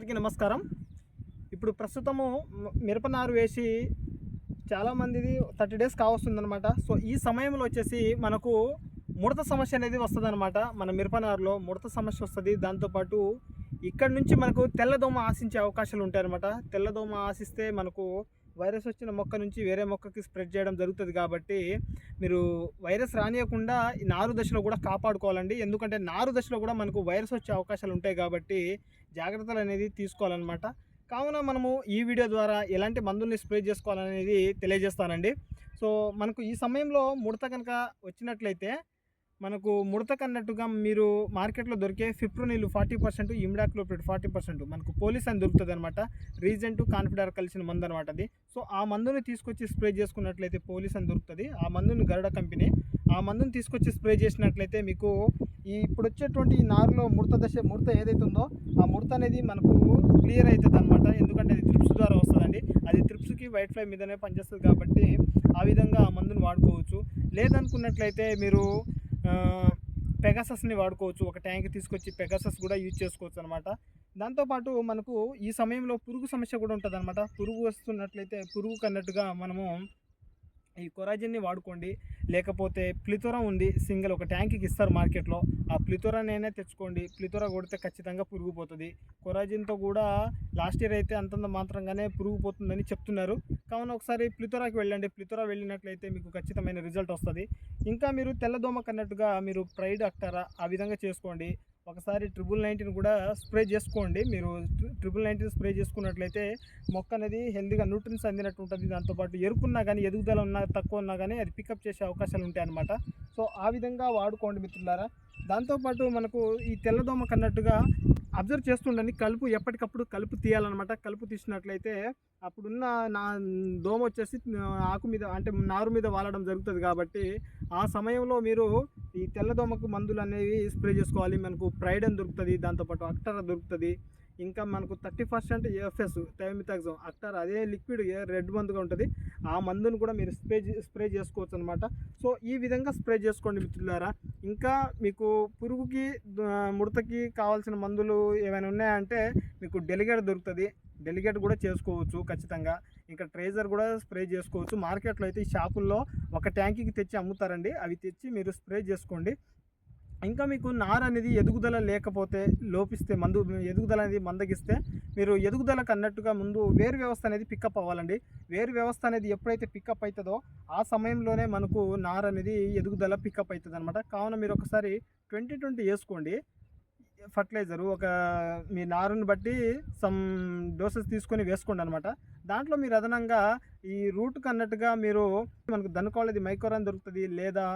అందరికీ నమస్కారం. ఇప్పుడు ప్రస్తుతము మిరపనారు వేసి చాలామందిది థర్టీ డేస్ కావస్తుందనమాట సో ఈ సమయంలో వచ్చేసి మనకు ముడత సమస్య అనేది వస్తుందన్నమాట. మన మిరపనారులో ముడత సమస్య వస్తుంది. దాంతోపాటు ఇక్కడ నుంచి మనకు తెల్లదోమ ఆశించే అవకాశాలు ఉంటాయన్నమాట. తెల్లదోమ ఆశిస్తే మనకు వైరస్ వచ్చిన మొక్క నుంచి వేరే మొక్కకి స్ప్రెడ్ చేయడం జరుగుతుంది కాబట్టి మీరు వైరస్ రానియకుండా ఈ నారు దశలో కూడా కాపాడుకోవాలండి. ఎందుకంటే నారు దశలో కూడా మనకు వైరస్ వచ్చే అవకాశాలు ఉంటాయి కాబట్టి జాగ్రత్తలు అనేది తీసుకోవాలన్నమాట. కావున మనము ఈ వీడియో ద్వారా ఎలాంటి మందుల్ని స్ప్రే చేసుకోవాలనేది తెలియజేస్తానండి. సో మనకు ఈ సమయంలో ముడత కనుక వచ్చినట్లయితే మనకు ముడత కన్నట్టుగా మీరు మార్కెట్లో దొరికే fipronil forty percent imidacloprid forty percent. మనకు పోలీస్ అని దొరుకుతుంది అనమాట రీజెంట్ కాన్ఫిడర్ కలిసిన మందు అనమాట అది. సో ఆ మందుని తీసుకొచ్చి స్ప్రే చేసుకున్నట్లయితే పోలీస్ అని దొరుకుతుంది. ఆ మందుని గరుడ కంపెనీ ఆ మందుని తీసుకొచ్చి స్ప్రే చేసినట్లయితే మీకు ఈ ఇప్పుడు వచ్చేటువంటి ఈ నారులో ముడత దశ ముడత ఏదైతే ఉందో ఆ ముడత అనేది మనకు క్లియర్ అవుతుంది అనమాట ఎందుకంటే అది త్రిప్స్ ద్వారా వస్తుందండి. అది త్రిప్స్కి వైట్ ఫ్లై మీదనే పనిచేస్తుంది కాబట్టి ఆ విధంగా ఆ మందుని వాడుకోవచ్చు. లేదనుకున్నట్లయితే మీరు పెగాసస్ని వాడుకోవచ్చు. ఒక ట్యాంక్ తీసుకొచ్చి పెగాసస్ కూడా యూజ్ చేసుకోవచ్చు అనమాట దాంతోపాటు మనకు ఈ సమయంలో పురుగు సమస్య కూడా ఉంటుంది అనమాట పురుగు వస్తున్నట్లయితే పురుగు కన్నట్టుగా మనము ఈ కొరాజిన్ని వాడుకోండి. లేకపోతే ప్లితోరా ఉంది సింగిల్ ఒక ట్యాంక్కి ఇస్తారు మార్కెట్లో. ఆ ప్లితోరానైనా తెచ్చుకోండి. ప్లితోరా కొడితే ఖచ్చితంగా పురుగు పోతుంది కొరాజిన్తో కూడా లాస్ట్ ఇయర్ అయితే అంతంత మాత్రంగానే పురుగు పోతుందని చెప్తున్నారు. కావున ఒకసారి ప్లితోరాకి వెళ్ళండి. ప్లితోరా వెళ్ళినట్లయితే మీకు ఖచ్చితమైన రిజల్ట్ వస్తుంది. ఇంకా మీరు తెల్లదోమ కన్నట్టుగా మీరు ప్రైడ్ అక్టారా ఆ విధంగా చేసుకోండి. ఒకసారి ట్రిపుల్ నైన్టీన్ కూడా స్ప్రే చేసుకోండి. మీరు ట్రిపుల్ నైన్టీన్ స్ప్రే చేసుకున్నట్లయితే మొక్క అనేది హెల్తీగా న్యూట్రిన్స్ అందినట్టు ఉంటుంది. దాంతోపాటు ఎరుకున్నా కానీ ఎదుగుదల ఉన్నా తక్కువ ఉన్నా కానీ అది పికప్ చేసే అవకాశాలు ఉంటాయి అన్నమాట సో ఆ విధంగా వాడుకోండి మిత్రులారా. దాంతోపాటు మనకు ఈ తెల్లదోమ కన్నట్టుగా అబ్జర్వ్ చేస్తుండండి కలుపు ఎప్పటికప్పుడు కలుపు తీయాలన్నమాట. కలుపు తీసినట్లయితే అప్పుడున్న నా దోమ వచ్చేసి ఆకు మీద అంటే నారు మీద వాలడం జరుగుతుంది కాబట్టి ఆ సమయంలో మీరు ఈ తెల్లదోమకు మందులు అనేవి స్ప్రే చేసుకోవాలి. మనకు ప్రైడన్ దొరుకుతుంది దాంతోపాటు అక్టర దొరుకుతుంది. ఇంకా మనకు థర్టీ పర్సెంట్ ఎఫ్ఎస్ టైమితాక్సమ్ అక్టర్ అదే లిక్విడ్ రెడ్ మందుగా ఉంటుంది. ఆ మందును కూడా మీరు స్ప్రే స్ప్రే చేసుకోవచ్చు అనమాట సో ఈ విధంగా స్ప్రే చేసుకోండి మిత్రులారా. ఇంకా మీకు పురుగుకి ముడతకి కావాల్సిన మందులు ఏమైనా ఉన్నాయంటే మీకు డెలిగేట్ దొరుకుతుంది. డెలిగేట్ కూడా చేసుకోవచ్చు ఖచ్చితంగా. ఇంకా ట్రేజర్ కూడా స్ప్రే చేసుకోవచ్చు. మార్కెట్లో అయితే ఈ షాపుల్లో ఒక ట్యాంకీకి తెచ్చి అమ్ముతారండి. అవి తెచ్చి మీరు స్ప్రే చేసుకోండి. ఇంకా మీకు నార అనేది ఎదుగుదల లేకపోతే లోపిస్తే మందు ఎదుగుదల అనేది మందగిస్తే మీరు ఎదుగుదలకు అన్నట్టుగా ముందు వేరు వ్యవస్థ అనేది పికప్ అవ్వాలండి. వేరు వ్యవస్థ అనేది ఎప్పుడైతే పికప్ అవుతుందో ఆ సమయంలోనే మనకు నార అనేది ఎదుగుదల పికప్ అవుతుంది అనమాట కావున మీరు ఒకసారి ట్వంటీ ట్వంటీ వేసుకోండి. ఫర్టిలైజరు ఒక మీ నారుని బట్టి సమ్ డోసెస్ తీసుకొని వేసుకోండి అనమాట దాంట్లో మీరు అదనంగా ఈ రూట్కి అన్నట్టుగా మీరు మనకు దనుకోవాలది మైకోరాన్ దొరుకుతుంది లేదా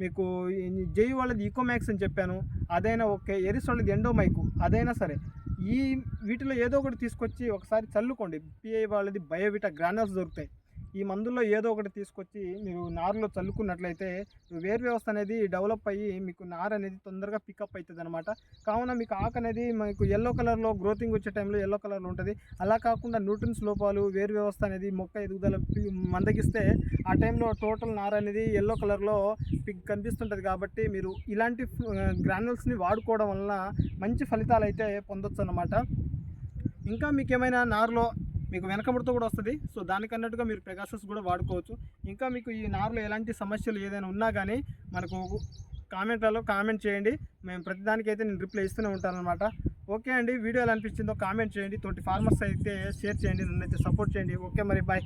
మీకు జై వాళ్ళది ఈకోమ్యాక్స్ అని చెప్పాను. అదైనా ఓకే. ఎరిస్ వాళ్ళది ఎండోమైకు అదైనా సరే. ఈ వీటిలో ఏదో ఒకటి తీసుకొచ్చి ఒకసారి చల్లుకోండి. పిఐ వాళ్ళది బయోవిటా గ్రానల్స్ దొరుకుతాయి. ఈ మందుల్లో ఏదో ఒకటి తీసుకొచ్చి మీరు నారులో చల్లుకున్నట్లయితే వేరు వ్యవస్థ అనేది డెవలప్ అయ్యి మీకు నార అనేది తొందరగా పికప్ అవుతుంది అనమాట కావున మీకు ఆకు అనేది మీకు ఎల్లో కలర్లో గ్రోతింగ్ వచ్చే టైంలో ఎల్లో కలర్లో ఉంటుంది. అలా కాకుండా న్యూట్రిన్స్ లోపాలు వేరు వ్యవస్థ అనేది మొక్క ఎదుగుదల మందగిస్తే ఆ టైంలో టోటల్ నార అనేది ఎల్లో కలర్లో పిక్ కనిపిస్తుంటుంది కాబట్టి మీరు ఇలాంటి గ్రానుల్స్ని వాడుకోవడం వలన మంచి ఫలితాలు అయితే పొందొచ్చు అనమాట ఇంకా మీకు ఏమైనా నారులో మీకు వెనకబడితో కూడా వస్తుంది. సో దానికన్నట్టుగా మీరు పెగాసస్ కూడా వాడుకోవచ్చు. ఇంకా మీకు ఈ నార్లో ఎలాంటి సమస్యలు ఏదైనా ఉన్నా కానీ మనకు కామెంట్లలో కామెంట్ చేయండి. మేము ప్రతిదానికైతే నేను రిప్లై ఇస్తూనే ఉంటాను అనమాట ఓకే అండి. వీడియో ఎలా అనిపించిందో కామెంట్ చేయండి. తోటి ఫార్మర్స్ అయితే షేర్ చేయండి. నన్ను అయితే సపోర్ట్ చేయండి. ఓకే మరి బాయ్.